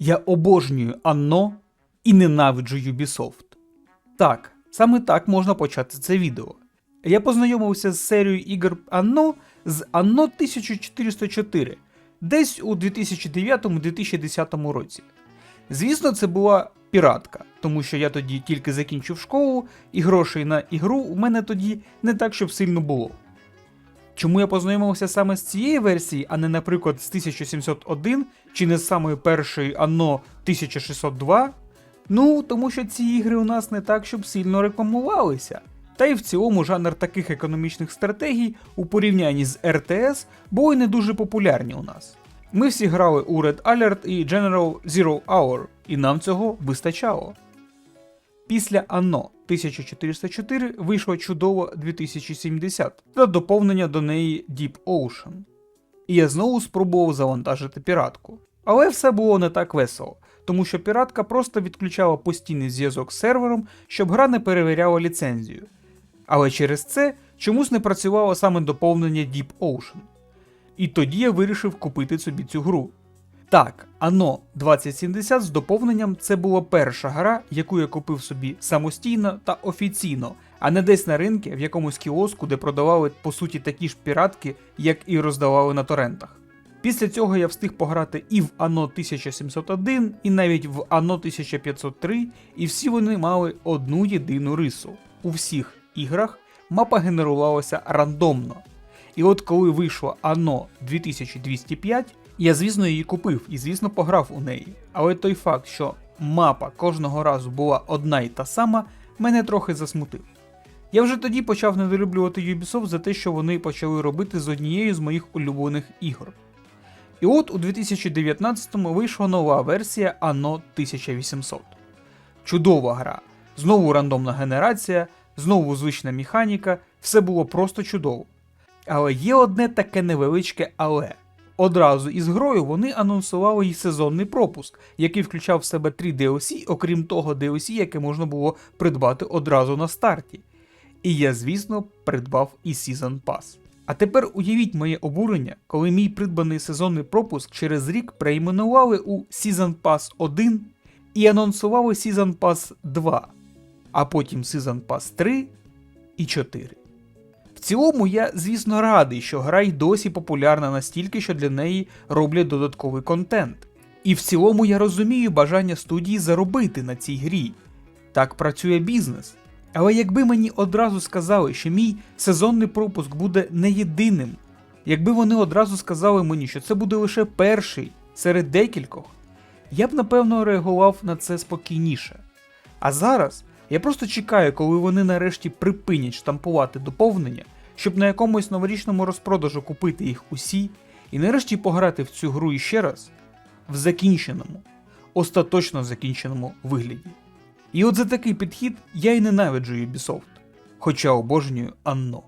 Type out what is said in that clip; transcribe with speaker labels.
Speaker 1: Я обожнюю Anno і ненавиджу Ubisoft. Так, саме так можна почати це відео. Я познайомився з серією ігор Anno з Anno 1404 десь у 2009-2010 році. Звісно, це була піратка, тому що я тоді тільки закінчив школу, і грошей на ігру у мене тоді не так, щоб сильно було. Чому я познайомився саме з цієї версії, а не, наприклад, з 1701 чи не з самої першої Anno 1602? Ну, тому що ці ігри у нас не так, щоб сильно рекламувалися. Та й в цілому жанр таких економічних стратегій у порівнянні з RTS були не дуже популярні у нас. Ми всі грали у Red Alert і General Zero Hour, і нам цього вистачало. Після Anno 1404 вийшло чудово 2070 та доповнення до неї Deep Ocean. І я знову спробував завантажити піратку. Але все було не так весело, тому що піратка просто відключала постійний зв'язок з сервером, щоб гра не перевіряла ліцензію. Але через це чомусь не працювало саме доповнення Deep Ocean. І тоді я вирішив купити собі цю гру. Так, Anno 2070 з доповненням це була перша гра, яку я купив собі самостійно та офіційно, а не десь на ринку в якомусь кіоску, де продавали по суті такі ж піратки, як і роздавали на торрентах. Після цього я встиг пограти і в Anno 1701, і навіть в Anno 1503, і всі вони мали одну єдину рису. У всіх іграх мапа генерувалася рандомно. І от коли вийшло Anno 2205, я, звісно, її купив і, звісно, пограв у неї. Але той факт, що мапа кожного разу була одна й та сама, мене трохи засмутив. Я вже тоді почав недолюблювати Ubisoft за те, що вони почали робити з однією з моїх улюблених ігор. І от у 2019-му вийшла нова версія Anno 1800. Чудова гра, знову рандомна генерація, знову звична механіка, все було просто чудово. Але є одне таке невеличке але. Одразу із грою вони анонсували й сезонний пропуск, який включав в себе три DLC, окрім того DLC, яке можна було придбати одразу на старті. І я, звісно, придбав і Season Pass. А тепер уявіть моє обурення, коли мій придбаний сезонний пропуск через рік перейменували у Season Pass 1 і анонсували Season Pass 2, а потім Season Pass 3 і 4. В цілому я, звісно, радий, що гра й досі популярна настільки, що для неї роблять додатковий контент. І в цілому я розумію бажання студії заробити на цій грі. Так працює бізнес. Але якби мені одразу сказали, що мій сезонний пропуск буде не єдиним, якби вони одразу сказали мені, що це буде лише перший серед декількох, я б напевно реагував на це спокійніше. А зараз я просто чекаю, коли вони нарешті припинять штампувати доповнення, щоб на якомусь новорічному розпродажу купити їх усі, і нарешті пограти в цю гру іще раз в закінченому, остаточно закінченому вигляді. І от за такий підхід я й ненавиджу Ubisoft, хоча обожнюю Anno.